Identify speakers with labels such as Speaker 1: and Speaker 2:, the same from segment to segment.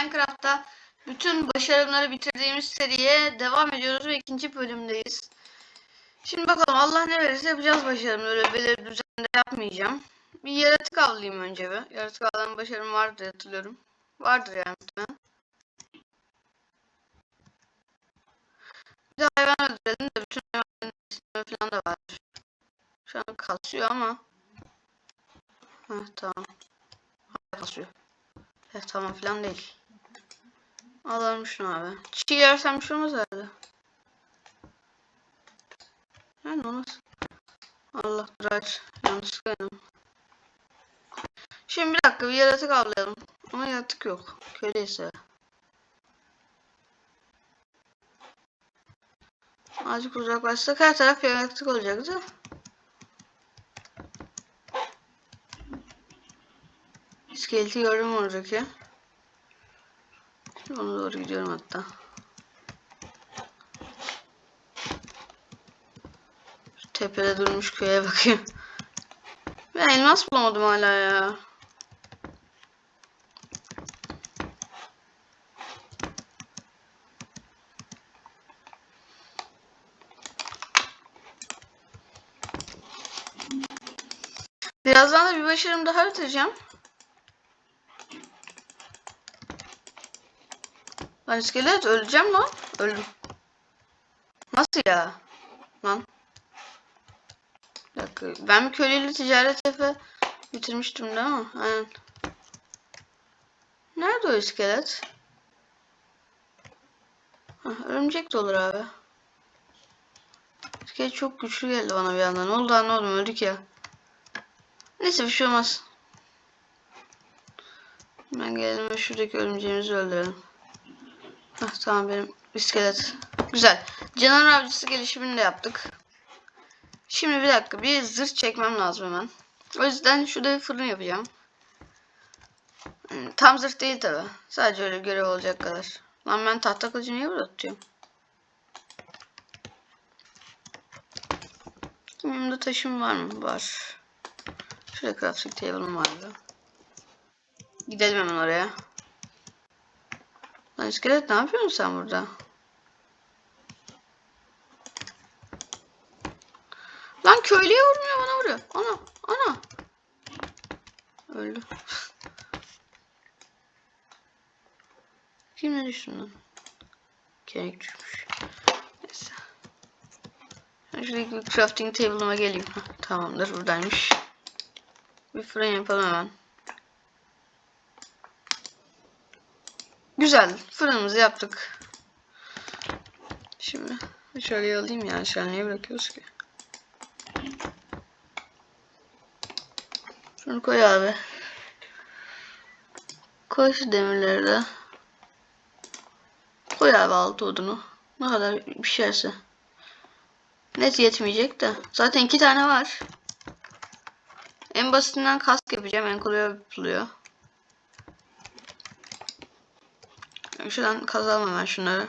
Speaker 1: Minecraft'ta bütün başarımları bitirdiğimiz seriye devam ediyoruz ve ikinci bölümdeyiz. Şimdi bakalım Allah ne verirse yapacağız başarımları. Belirli düzende yapmayacağım. Bir yaratık avlayayım önce bir. Yaratık avlama başarım vardı hatırlıyorum. Vardır yani muhtemelen. Bir de hayvan öldürelim de bütün hayvanların falan da var. Şu an kasıyor ama. Heh, tamam. Hala kasıyor. Heh, tamam falan değil. Alalım şunu abi. Çiğ yersem bir şey olmaz herhalde. Yani. Allah bırak. Yanlışlıkla yedim. Şimdi bir dakika bir yaratık avlayalım. Ama yaratık yok. Köyleyse. Azıcık uzaklaşsak her taraf yaratık olacaktı. İskeleti gördüm oradaki. Şimdi ona doğru gidiyorum hatta. Şu tepede durmuş köye bakıyorum. Ben elmas bulamadım hala ya. Birazdan da bir başarım daha bitireceğim. Lan iskelet öleceğim lan. Öldüm. Nasıl ya? Lan. Dakika. Ben bir köleyle ticaret efe bitirmiştim değil mi? Aynen. Nerede o iskelet? Hah, örümcek de olur abi. İskelet çok güçlü geldi bana bir anda. Ne oldu anlamadım öldük ya. Neyse bir şey olmaz. Ben gelelim ve şuradaki örümceğimizi öldürelim. Hah, tamam benim iskelet. Güzel. Canavar avcısı gelişimini de yaptık. Şimdi bir dakika bir zırh çekmem lazım hemen. O yüzden şurada bir fırın yapacağım. Hmm, Tam zırh değil tabi. Sadece öyle görev olacak kadar. Lan ben tahta kılıcı niye burada tutuyorum? Kimimde taşım var mı? Var. Şurada crafting table'ım vardı. Gidelim hemen oraya. Lan iskelet ne yapıyorsun sen burada? Lan köylüye vurmuyor bana vuruyor. Ana ana. Öldü. Kim ne düştü lan? Kemik düşmüş. Neyse. Bir crafting table'ıma geleyim. Heh, tamamdır buradaymış. Bir fırın yapalım hemen. Güzel. Fırınımızı yaptık. Şimdi şöyle alayım ya. Aşağı niye bırakıyoruz ki? Şunu koy abi. Koy şu demirleri de. Koy abi altı odunu. Ne kadar pişerse. Net yetmeyecek de. Zaten iki tane var. En basitinden kask yapacağım. En kolay yapılıyor. Şuradan kazalım hemen şunları.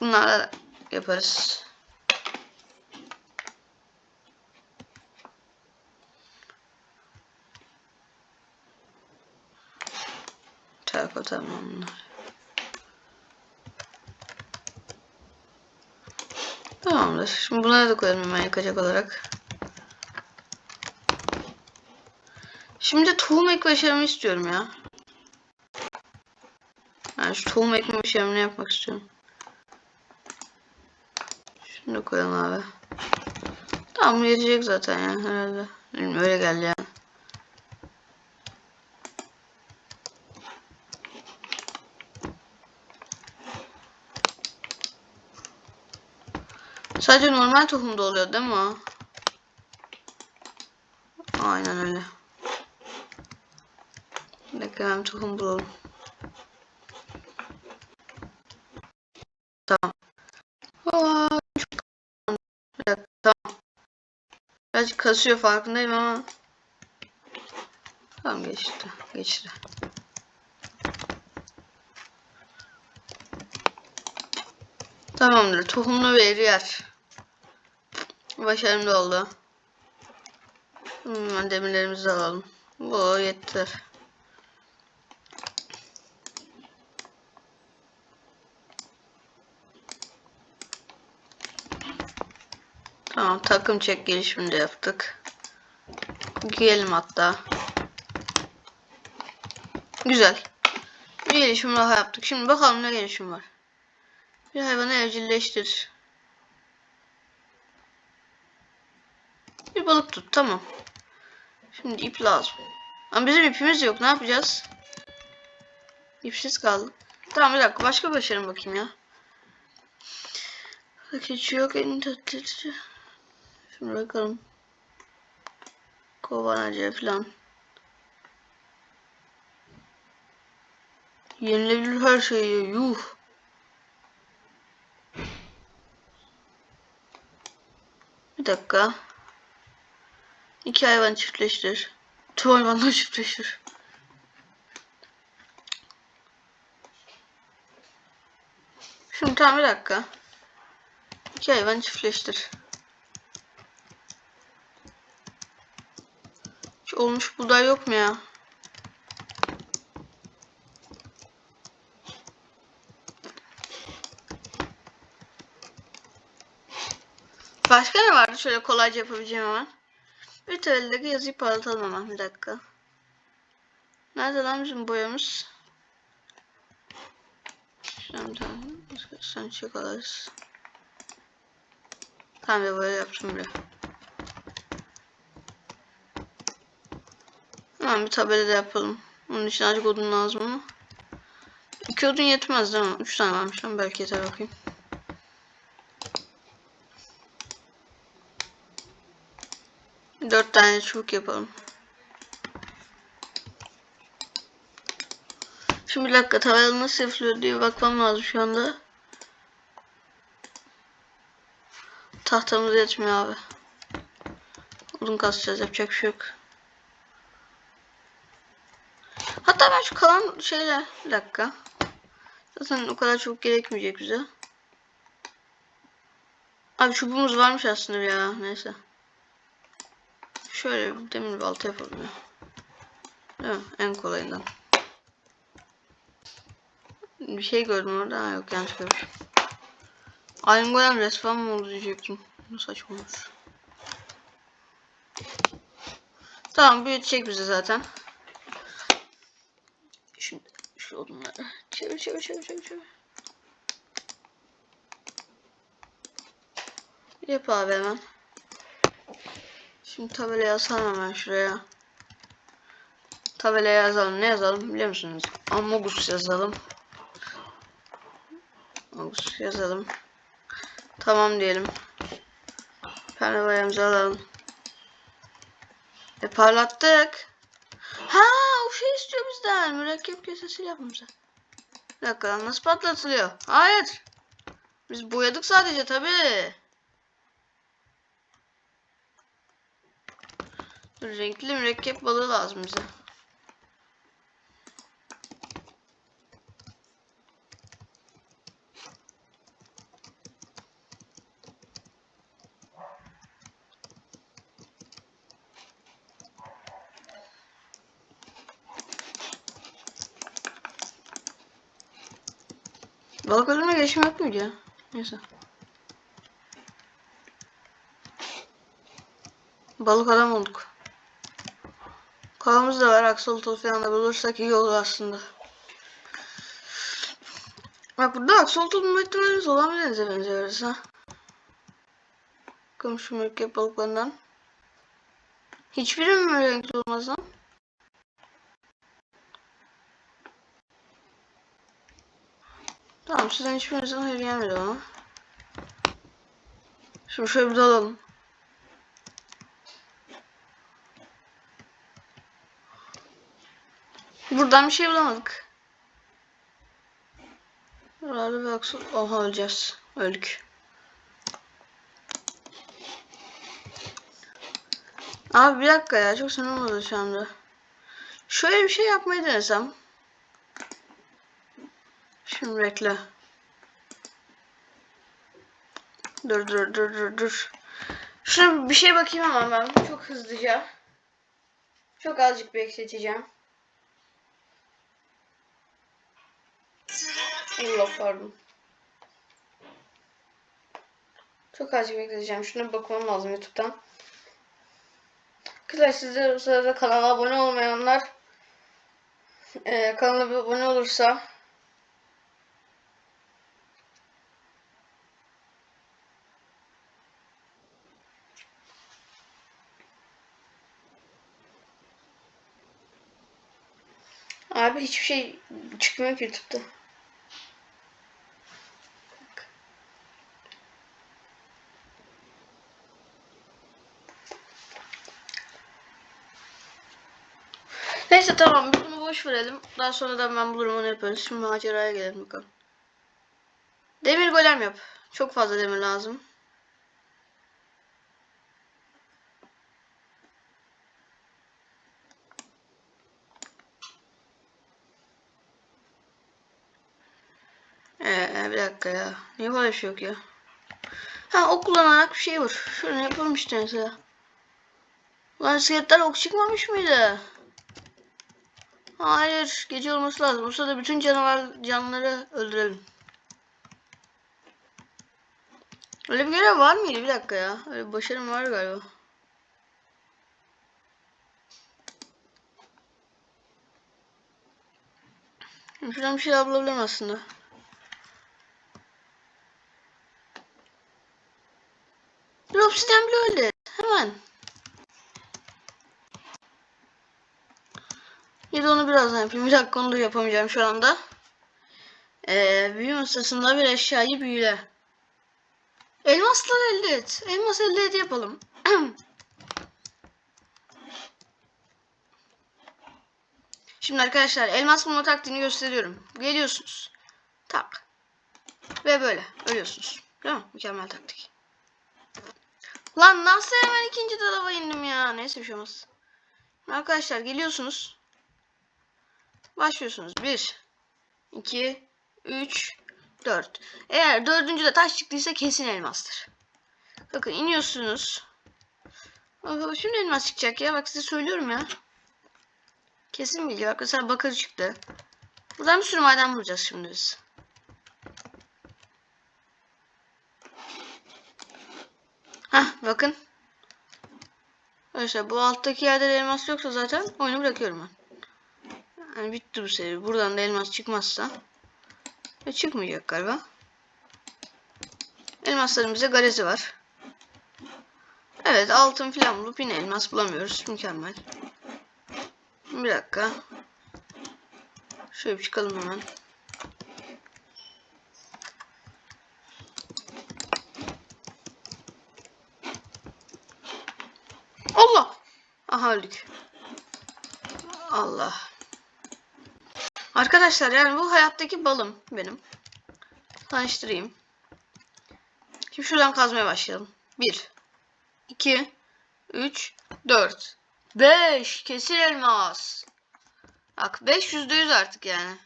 Speaker 1: Bunlarla yaparız. Terkota bunlar. Tamamdır. Şimdi bunları da koyalım hemen yakacak olarak. Şimdi tohum ek istiyorum ya. Ben şu tohum ekme başarımını yapmak istiyorum. Şunu da koyalım abi. Tamam yetecek zaten ya herhalde. Bilmiyorum, öyle geldi yani. Sadece normal tohumda oluyor değil mi? Aynen öyle. Bir dakika hemen tohum bulalım. Tamam. Aa, çok- Bir dakika, tamam. Birazcık kasıyor farkındayım ama. Tamam geçti. Geçti. Tamamdır. Tohumlu bir yer. Başarımlı oldu. Hemen demirlerimizi alalım. Bu yeter. Tamam takım çek gelişimini de yaptık. Giyelim hatta. Güzel. Bir gelişim daha yaptık. Şimdi bakalım ne gelişim var. Bir hayvanı evcilleştir. Bir balık tut. Tamam. Şimdi ip lazım. Ama bizim ipimiz yok. Ne yapacağız? İpsiz kaldık. Tamam bir dakika. Başka başarım bakayım ya. Keçi yok. En tatlıcı. Şimdi bakalım. Kovanacı falan. Yenilebilir her şey. Yuh. Bir dakika. İki hayvan çiftleştir. Tüm hayvanlar çiftleştir. Şimdi tamam bir dakika. İki hayvan çiftleştir. Olmuş buğday yok mu ya? Başka ne vardı şöyle kolayca yapabileceğim hemen? Bir teldeki yazıyı parlatalım hemen bir dakika. Nerede lan bizim boyamız? Şimdi sen çek alırız. Tamam ya böyle yaptım bile. Hemen bir tabela da yapalım. Onun için azıcık odun lazım ama. İki odun yetmez değil mi? Üç tane varmış ama belki yeter bakayım. Dört tane çubuk yapalım. Şimdi bir dakika tabela nasıl yapılıyor diye bakmam lazım şu anda. Tahtamız yetmiyor abi. Odun kasacağız yapacak bir şey yok. Hatta ben şu kalan şeyle bir dakika. Zaten o kadar çok gerekmeyecek bize. Abi çubuğumuz varmış aslında ya neyse. Şöyle demir balta yapalım ya. Değil mi? En kolayından. Bir şey gördüm orada. Ha, yok yanlış görmüşüm. Iron Golem resmen mi oldu diyecektim. Ne saçma olmuş. Tamam büyütecek bize zaten. Şu odunları çevir çevir çevir çevir çevir. Yap abi hemen. Şimdi tabelaya yazalım hemen şuraya. Tabelaya yazalım. Ne yazalım biliyor musunuz? Amogus yazalım. Amogus yazalım. Tamam diyelim. Pembe boyamızı alalım. E parlattık. O şey istiyor bizden. Mürekkep kesesi yapmışlar. Bir dakika nasıl patlatılıyor? Hayır. Biz boyadık sadece tabi. Renkli mürekkep balığı lazım bize. Balık ölüme geçim yok muydu ya? Neyse. Balık adam olduk. Kavamız da var. Aksolotl falan da bulursak iyi olur aslında. Bak burada aksolotl bulma ihtimalimiz olan bir denize benziyoruz ha. Bakalım şu mürekkep balıklarından. Hiçbiri mi renkli olmaz lan? Tamam sizin hiçbirinizden hayır gelmedi bana. Şimdi şöyle bir dalalım. Buradan bir şey bulamadık. Buralarda bir aksın. Oha öleceğiz. Öldük. Abi bir dakika ya çok sinir oldu şu anda. Şöyle bir şey yapmayı denesem. Şimdi bekle. Dur dur dur dur dur. Şuna bir şey bakayım ama ben çok hızlıca. Çok azıcık bekleteceğim. Allah pardon. Çok azıcık bekleyeceğim. Şuna bakmam lazım YouTube'dan. Arkadaşlar siz de o sırada kanala abone olmayanlar e, kanala abone olursa Abi hiçbir şey çıkmıyor ki YouTube'da. Neyse tamam bunu boş verelim. Daha sonradan ben bulurum onu yaparız. Şimdi maceraya gelelim bakalım. Demir golem yap. Çok fazla demir lazım. Ee, bir dakika ya. Niye böyle şey yok ya? Ha ok kullanarak bir şey vur. Şunu yapalım işte mesela. Lan iskeletler ok çıkmamış mıydı? Hayır. Gece olması lazım. O sırada bütün canavar canlıları öldürelim. Öyle bir görev var mıydı? Bir dakika ya. Öyle bir başarım var galiba. Şuradan bir şey bulabilirim aslında. Obsidyen bile öyle. Hemen. Ya da onu birazdan yapayım. Bir dakika onu da yapamayacağım şu anda. Ee, büyü masasında bir eşyayı büyüle. Elmaslar elde et. Elmas elde et yapalım. Şimdi arkadaşlar elmas bulma taktiğini gösteriyorum. Geliyorsunuz. Tak. Ve böyle ölüyorsunuz. Değil mi? Mükemmel taktik. Lan nasıl hemen ikinci dolaba indim ya. Neyse bir şey olmaz. Arkadaşlar geliyorsunuz. Başlıyorsunuz. 1 2 3 4 Eğer dördüncüde taş çıktıysa kesin elmastır. Bakın iniyorsunuz. Şimdi elmas çıkacak ya. Bak size söylüyorum ya. Kesin. Bak mesela bakır çıktı. Buradan bir sürü maden bulacağız şimdi biz. Hah bakın. Arkadaşlar bu alttaki yerde de elmas yoksa zaten oyunu bırakıyorum ben. Yani bitti bu seri. Buradan da elmas çıkmazsa. Ve çıkmayacak galiba. Elmaslarımızda garezi var. Evet altın filan bulup yine elmas bulamıyoruz. Mükemmel. Bir dakika. Şöyle bir çıkalım hemen. Allah. Aha öldük. Allah. Arkadaşlar yani bu hayattaki balım benim. Tanıştırayım. Şimdi şuradan kazmaya başlayalım. 1 2 3 4 5 kesin elmas. Bak 5 %100 artık yani.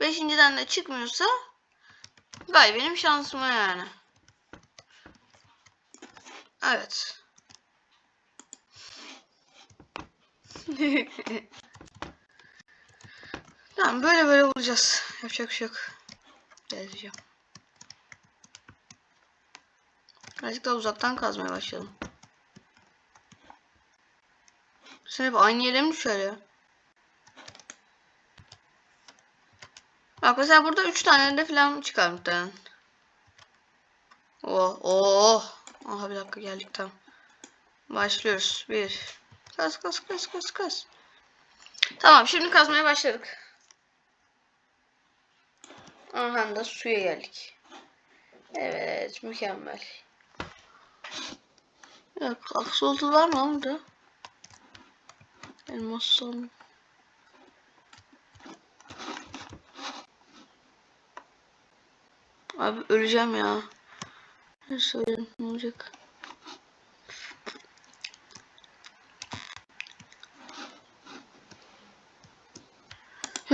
Speaker 1: Beşinciden de çıkmıyorsa vay benim şansıma yani. Evet. tamam böyle böyle olacağız. Yapacak bir şey yok. Geleceğim. Birazcık daha uzaktan kazmaya başlayalım. Sen hep aynı yere mi düşer ya? Bak mesela burada 3 tane de falan çıkar muhtemelen. Oh oh. Aha bir dakika geldik tam. Başlıyoruz. Bir. Kaz kaz kaz kaz kaz. Tamam şimdi kazmaya başladık. Aha da suya geldik. Evet mükemmel. Ya aksoltu var mı orada? Elmas son. Abi öleceğim ya. Ne söyleyeyim ne olacak?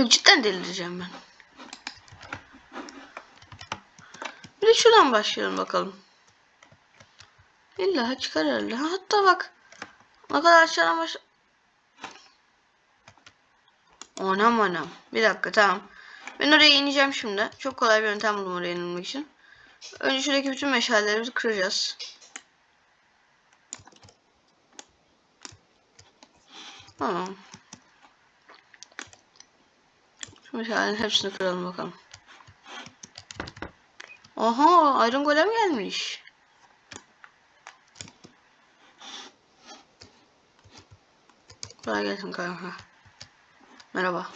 Speaker 1: Cidden delireceğim ben. Bir de şuradan başlayalım bakalım. İlla çıkar herhalde. Hatta bak. Ne kadar aşağıdan baş... Anam anam. Bir dakika tamam. Ben oraya ineceğim şimdi. Çok kolay bir yöntem buldum oraya inmek için. Önce şuradaki bütün meşalelerimizi kıracağız. Tamam. Şu hepsini kıralım bakalım. Aha, Iron Golem gelmiş. Kolay gelsin kanka. Merhaba.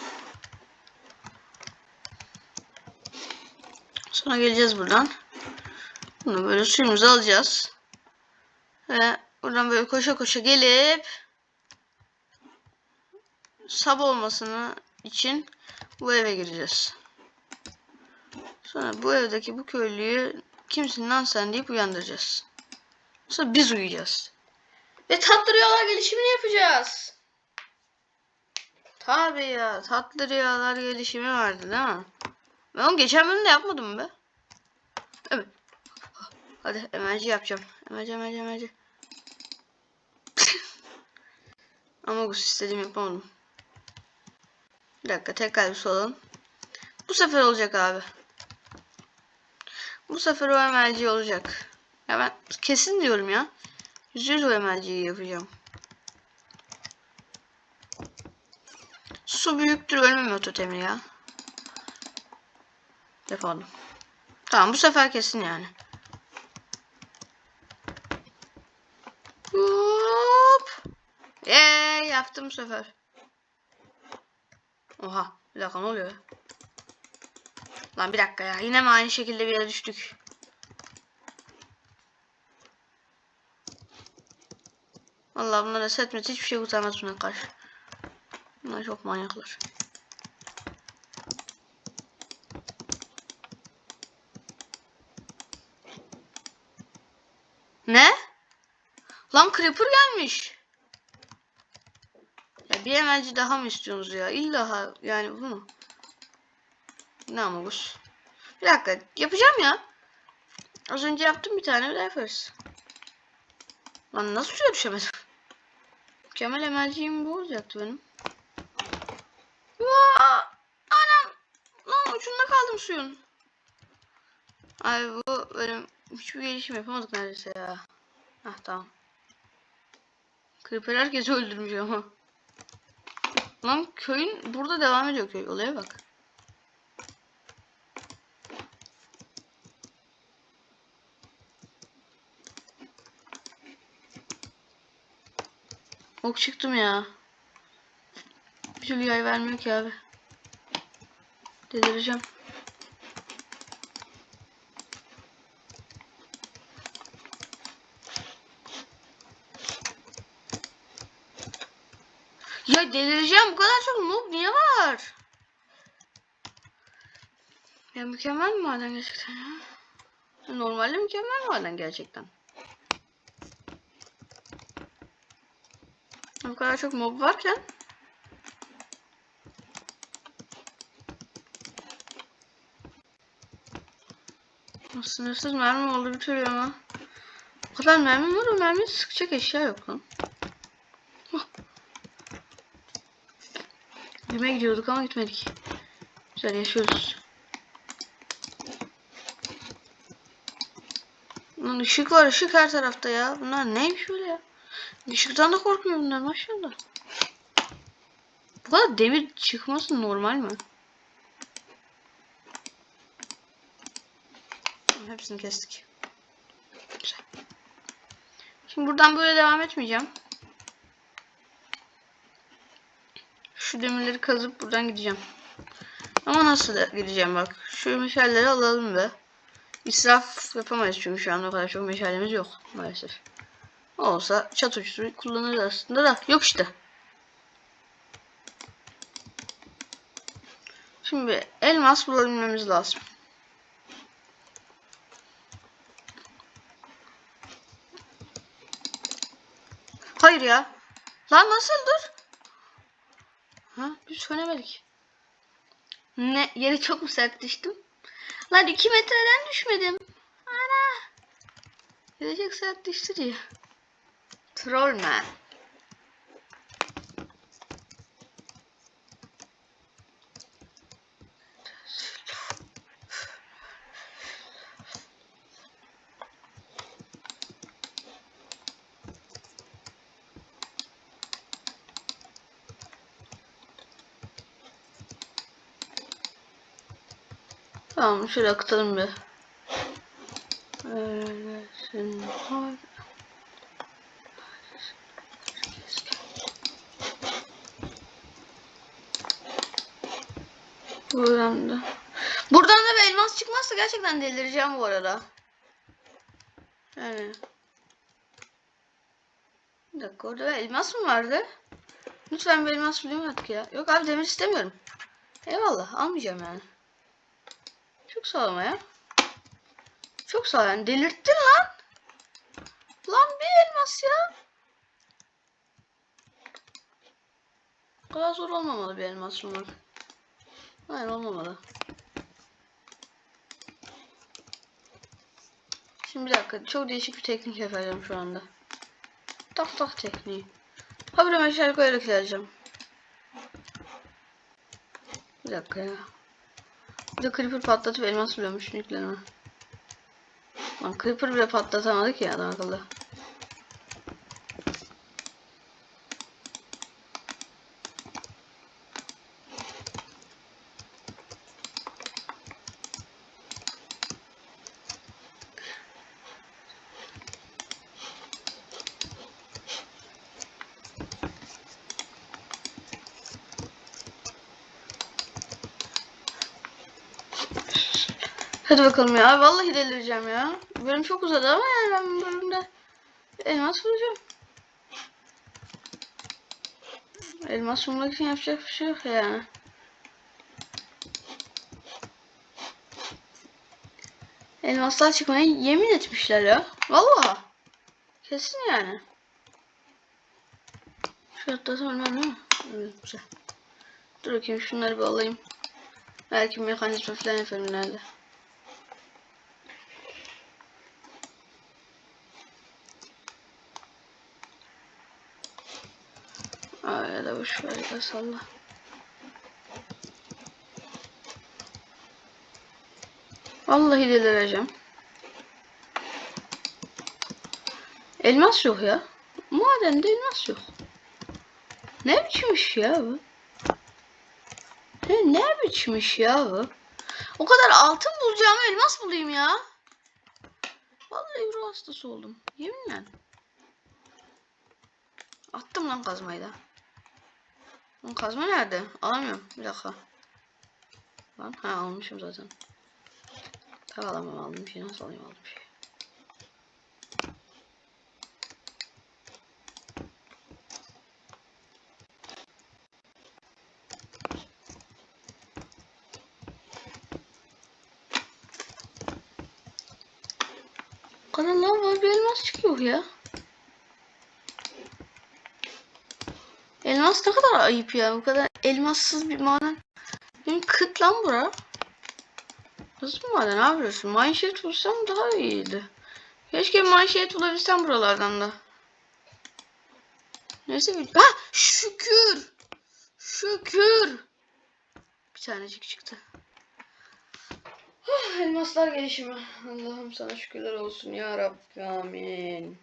Speaker 1: Sonra geleceğiz buradan. Bunu böyle suyumuzu alacağız. Ve buradan böyle koşa koşa gelip sabah olmasını için bu eve gireceğiz. Sonra bu evdeki bu köylüyü kimsin lan sen deyip uyandıracağız. Sonra biz uyuyacağız. Ve tatlı rüyalar gelişimini yapacağız. Tabii ya tatlı rüyalar gelişimi vardı değil mi? Ben onu geçen bölümde yapmadım be. Hadi emerci yapacağım. Emerci emerci emerci. Ama bu istediğimi yapamadım. Bir dakika tekrar bir olalım. Bu sefer olacak abi. Bu sefer o emerci olacak. Ya ben kesin diyorum ya. Yüzde yüz o emerciyi yapacağım. Su büyüktür ölmeme totemi ya. Yapalım. Tamam bu sefer kesin yani. Yaptım bu sefer. Oha bir dakika ne oluyor? Lan bir dakika ya yine mi aynı şekilde bir yere düştük? Vallahi bunlara setmet hiçbir şey kurtarmaz buna karşı. Bunlar çok manyaklar. Ne? Lan Creeper gelmiş. Bir emelci daha mı istiyorsunuz ya? İlla ha, yani bu mu? Ne ama bu? Bir dakika yapacağım ya. Az önce yaptım bir tane bir daha yaparız. Lan nasıl suya düşemedim? Kemal emelciğim bu olacaktı benim. Vaa! Anam! Lan ucunda kaldım suyun. Ay bu benim hiçbir gelişim yapamadık neredeyse ya. Hah tamam. Creeper herkesi öldürmüş ama. Lan köyün burada devam ediyor köy. Olaya bak. Ok çıktım ya. Bir türlü yay vermiyor ki abi. Delireceğim. Ya delireceğim bu kadar çok noob niye var? Ya mükemmel mi maden gerçekten ya? normalde mükemmel maden gerçekten. Bu kadar çok mob varken Sınırsız mermi oldu bitiriyor ama. O kadar mermi var o mermi sıkacak eşya yok lan. Yemeğe gidiyorduk ama gitmedik. Güzel yaşıyoruz. Lan ışık var ışık her tarafta ya. Bunlar neymiş böyle ya? Işıktan da korkmuyor bunlar maşallah. Bu kadar demir çıkması normal mi? Hepsini kestik. Güzel. Şimdi buradan böyle devam etmeyeceğim. Şu demirleri kazıp buradan gideceğim. Ama nasıl gideceğim bak. Şu meşalleri alalım be. İsraf yapamayız çünkü şu anda o kadar çok meşalemiz yok maalesef. Olsa çat uçusu kullanırız aslında da yok işte. Şimdi elmas bulabilmemiz lazım. Hayır ya. Lan nasıl dur? Ha biz söylemedik. Ne yere çok mu sert düştüm? Lan 2 metreden düşmedim. Ana. Yere çok sert düştü diyor. Troll Tamam şöyle akıtalım bir. Öylesin var. Buradan da. Buradan da bir elmas çıkmazsa gerçekten delireceğim bu arada. Yani. Bir dakika orada elmas mı vardı? Lütfen bir elmas bulayım artık ya. Yok abi demir istemiyorum. Eyvallah almayacağım yani. Çok sağ ama ya. Çok sağ ol yani delirttin lan. Lan bir elmas ya. Bu kadar zor olmamalı bir elmas bulmak. Hayır olmamalı. Şimdi bir dakika çok değişik bir teknik yapacağım şu anda. Tak tak tekniği. Habire meşale koyarak ilerleyeceğim. Bir dakika ya. Bir de creeper patlatıp elmas buluyormuş yüklerime. Lan creeper bile patlatamadık ya adam akıllı. Hadi bakalım ya. Vallahi delireceğim ya. Bölüm çok uzadı ama yani ben bölümde elmas bulacağım. Elmas bulmak için yapacak bir şey yok yani. Elmaslar çıkmaya yemin etmişler ya. Vallahi. Kesin yani. Şu değil mi? Evet güzel. Dur bakayım şunları bir alayım. Belki mekanizma falan yaparım nerede. Aa, ya da boş ver ya. Vallahi delireceğim. Elmas yok ya. Madende elmas yok. Ne biçim iş ya bu? Ne, ne biçim iş ya bu? O kadar altın bulacağım elmas bulayım ya. Vallahi ruh hastası oldum. Yeminle. Attım lan kazmayı da. Lan kazma nerede? Alamıyorum. Bir dakika. Lan ha almışım zaten. Tabii alamam aldım şey nasıl alayım aldım şey. Lan var bir elmas çıkıyor ya. Elmas ne kadar ayıp ya. Bu kadar elmassız bir maden. Benim kıt lan bura. Nasıl bir maden abi burası? Mineshaft bulsam daha iyiydi. Keşke mineshaft bulabilsem buralardan da. Neyse bir... Ha şükür. Şükür. Bir tanecik çıktı. Elmaslar gelişimi. Allah'ım sana şükürler olsun ya Rabbi amin.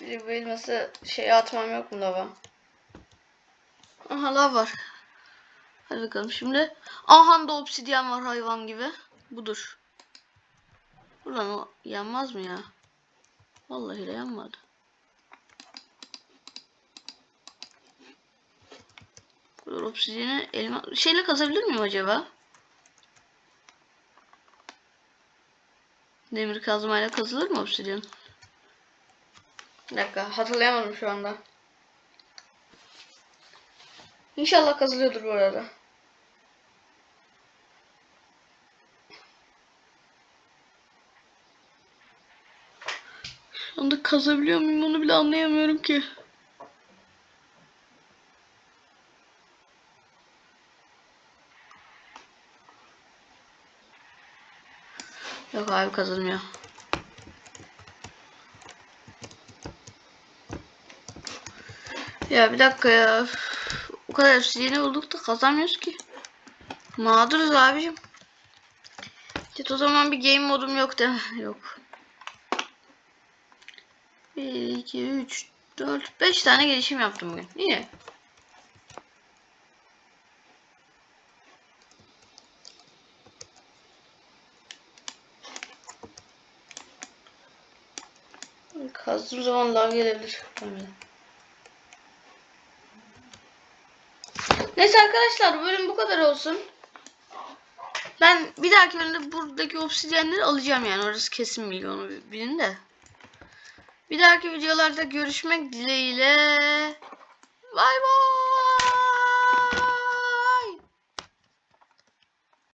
Speaker 1: Bir bu elması şeye atmam yok mu lava? Aha lav var. Hadi bakalım şimdi. Aha da obsidyen var hayvan gibi. Budur. Buradan o yanmaz mı ya? Vallahi de yanmadı. Burada obsidyeni elma... Şeyle kazabilir miyim acaba? Demir kazmayla kazılır mı obsidyen? Bir dakika hatırlayamadım şu anda. İnşallah kazılıyordur bu arada. Şu anda kazabiliyor muyum onu bile anlayamıyorum ki. Yok abi kazılmıyor. Ya bir dakika ya. O kadar yeni bulduk da kazanmıyoruz ki. Mağduruz abicim. Evet o zaman bir game modum yok değil? Yok. 1, 2, 3, 4, 5 tane gelişim yaptım bugün. İyi. Kazdığım zaman lag gelebilir. Bilmiyorum. Neyse arkadaşlar bölüm bu kadar olsun. Ben bir dahaki bölümde buradaki obsidyenleri alacağım yani orası kesin bilgi onu bilin de. Bir dahaki videolarda görüşmek dileğiyle. Bay bay.